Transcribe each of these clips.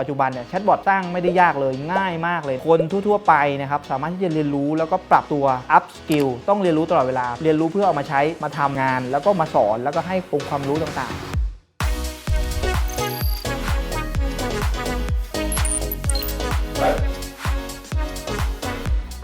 ปัจจุบันเนี่ยแชทบอทสร้างไม่ได้ยากเลยง่ายมากเลย คนทั่วๆไปนะครับสามารถที่จะเรียนรู้แล้วก็ปรับตัว up skill ต้องเรียนรู้ตลอดเวลา เรียนรู้เพื่อเอามาใช้มาทำงาน แล้วก็มาสอนแล้วก็ให้องค์ความรู้ต่างๆ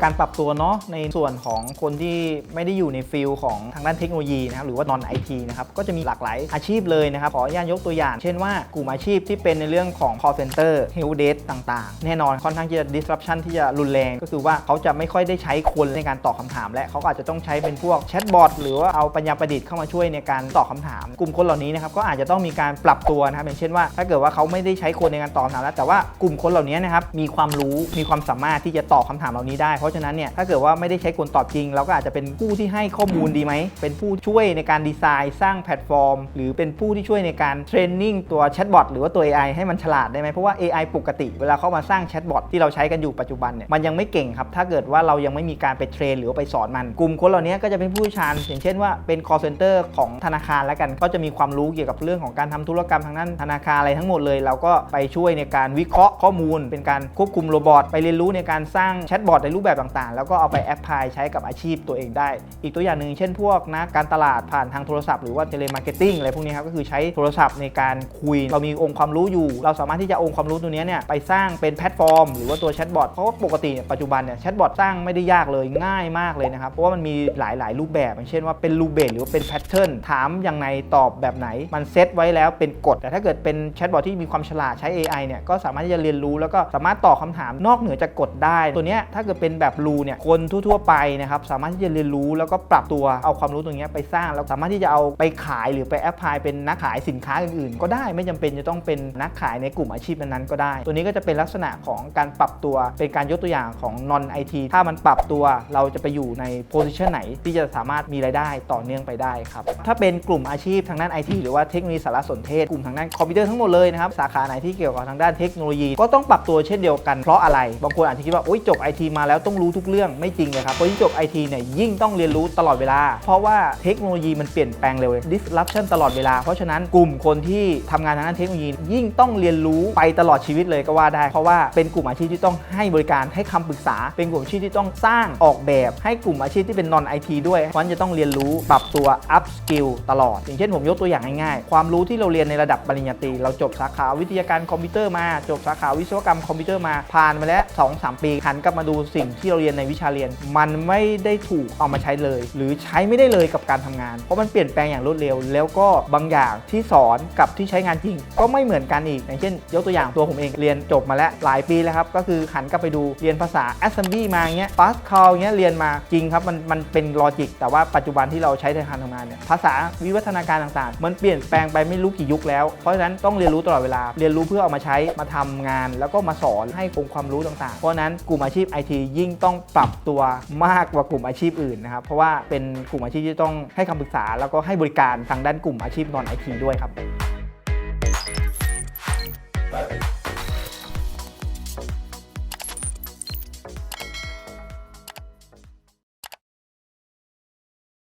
การปรับตัวเนาะในส่วนของคนที่ไม่ได้อยู่ในฟิลของทางด้านเทคโนโลยีนะครับหรือว่านอนไอทีนะครับก็จะมีหลากหลายอาชีพเลยนะครับขออนุญาตยกตัวอย่าง เช่นว่ากลุ่มอาชีพที่เป็นในเรื่องของ call center help desk ต่างๆ แน่นอนค่อนข้างที่จะ disruption ที่จะรุนแรงก็คือว่าเขาจะไม่ค่อยได้ใช้คนในการตอบคำถาม และเขาก็อาจจะต้องใช้เป็นพวกแชทบอทหรือว่าเอาปัญญาประดิษฐ์เข้ามาช่วยในการตอบคำถาม กลุ่มคนเหล่านี้นะครับก็อาจจะต้องมีการปรับตัวนะครับอย่างเช่นว่า ถ้าเกิดว่าเขาไม่ได้ใช้คนในการตอบคำถามแล้วแต่ว่ากลุ่มคนเหล่านี้นะครับมีความรู้มีความสามารถที่จะตอบคำถามเหล่านี้ได้เพราะะนั้นเนี่ยถ้าเกิดว่าไม่ได้ใช้คนตอบจริง เราก็อาจจะเป็นผู้ที่ให้ข้อมูลดีไหม เป็นผู้ช่วยในการดีไซน์สร้างแพลตฟอร์ม หรือเป็นผู้ที่ช่วยในการเทรนนิ่งตัวแชทบอทหรือว่าตัว AI ให้มันฉลาดได้ไหมเพราะว่า AI ปกติเวลาเข้ามาสร้างแชทบอทที่เราใช้กันอยู่ปัจจุบันเนี่ยมันยังไม่เก่งครับถ้าเกิดว่าเรายังไม่มีการไปเทรนหรือไปสอนมันกลุ่มคนเหล่านี้ก็จะเป็นผู้ชาญ อย่างเช่นว่าเป็น call center ของธนาคารแล้วกัน ก็จะมีความรู้เกี่ยวกับเรื่องของการทำธุรกรรมทางด้านธนาคารอะไรทั้งหมดเลย เราก็ไปช่วยในการวิเคราะห์ข้อมูล เป็นการควบคุมโรบอทไปเรียนรู้ในการสร้างแชทบอทในรูปแบบต่างๆ แล้วก็เอาไปแอพพลายใช้กับอาชีพตัวเองได้ อีกตัวอย่างหนึ่งเช่นพวกนัการตลาดผ่านทางโทรศัพท์หรือว่าเทเลมาร์เก็ตติ้งอะไรพวกนี้ครับก็คือใช้โทรศัพท์ในการคุย เรามีองค์ความรู้อยู่ เราสามารถที่จะองค์ความรู้ตัวนี้เนี่ยไปสร้างเป็นแพลตฟอร์ม หรือว่าตัวแชทบอทเพราะว่าปกติเนี่ยปัจจุบันเนี่ยแชทบอทสร้างไม่ได้ยากเลยง่ายมากเลยนะครับเพราะว่ามันมีหลาย ๆ รูปแบบอย่างเช่นว่าเป็นรูปเบสหรือว่าเป็นแพทเทิร์นถามอย่างไรตอบแบบไหน มันเซตไว้แล้วเป็นกฎแต่ถ้าเกิดเป็นแชทบอทที่มีความฉลาดใช้ AI เนี่ยก็สามารถที่จะเรียนรู้แล้วก็สามารถตอบคำถามนอกเหนือจากกฎได้ ตัวเนี้ยถ้าเกิดเป็นแบบแบบรูเนี่ยคนทั่วๆไปนะครับสามารถที่จะเรียนรู้แล้วก็ปรับตัวเอาความรู้ตรงนี้ไปสร้างแล้วสามารถที่จะเอาไปขายหรือไปแอพพลายเป็นนักขายสินค้าอื่นๆ ก็ได้ไม่จำเป็นจะต้องเป็นนักขายในกลุ่มอาชีพนั้นๆก็ได้ ตัวนี้ก็จะเป็นลักษณะของการปรับตัวเป็นการยกตัวอย่างของ non IT ถ้ามันปรับตัวเราจะไปอยู่ในโพสิชันไหนที่จะสามารถมีรายได้ต่อเนื่องไปได้ครับถ้าเป็นกลุ่มอาชีพทางด้าน IT หรือว่าเทคโนโลยีสารสนเทศกลุ่มทางด้านคอมพิวเตอร์ทั้งหมดเลยนะครับสาขาไหนที่เกี่ยวกับทางด้านเทคโนโลยี ก็ต้องปรับตัวเช่นเดียวกันเพราะอะไร บางคนอาจจะคิดว่าโอ๊ยจบ IT มาแล้วต้องรู้ทุกเรื่องไม่จริงเลยครับคนที่จบ IT เนี่ยยิ่งต้องเรียนรู้ตลอดเวลา เพราะว่าเทคโนโลยีมันเปลี่ยนแปลงเร็วเลย disruption ตลอดเวลา เพราะฉะนั้นกลุ่มคนที่ทำงานทางด้านเทคโนโลยียิ่งต้องเรียนรู้ไปตลอดชีวิตเลยก็ว่าได้ เพราะว่าเป็นกลุ่มอาชีพที่ต้องให้บริการให้คำปรึกษา เป็นกลุ่มอาชีพที่ต้องสร้างออกแบบ ให้กลุ่มอาชีพที่เป็น non IT ด้วยเพราะฉะนั้นจะต้องเรียนรู้ปรับตัว up skill ตลอด อย่างเช่นผมยกตัวอย่างง่ายๆ ความรู้ที่เราเรียนในระดับปริญญาตรีเราจบสาขาวิทยาการคอมพิวเตอร์มา จบสาขาวิศวกรรมคอมพิวเตอร์มาผ่านมาแล้ว2-3 ปีหันกลับมาดูสิ่งทเราเรียนในวิชาเรียน มันไม่ได้ถูกเอามาใช้เลย หรือใช้ไม่ได้เลยกับการทำงาน เพราะมันเปลี่ยนแปลงอย่างรวดเร็ว แล้วก็บางอย่างที่สอนกับที่ใช้งานจริง ก็ไม่เหมือนกันอีกอย่างเช่น ยกตัวอย่างตัวผมเองเรียนจบมาแล้วหลายปีแล้วครับก็คือหันกลับไปดูเรียนภาษา assembly มาเงี้ย Pascal เงี้ยเรียนมาจริงครับมันมันเป็นลอจิก แต่ว่าปัจจุบันที่เราใช้ในการทำงานเนี่ยภาษาวิวัฒนาการต่างๆ มันเปลี่ยนแปลงไปไม่รู้กี่ยุคแล้ว เพราะฉะนั้นต้องเรียนรู้ตลอดเวลา เรียนรู้เพื่อเอามาใช้มาทำงาน แล้วก็มาสอนให้องค์ความรู้ต่างๆ เพราะนั้นกลุ่มอาชีพ IT ยิ่งต้องปรับตัวมากกว่ากลุ่มอาชีพอื่นนะครับ เพราะว่าเป็นกลุ่มอาชีพที่ต้องให้คำปรึกษา แล้วก็ให้บริการทางด้านกลุ่มอาชีพนอนไอทีด้วยครับ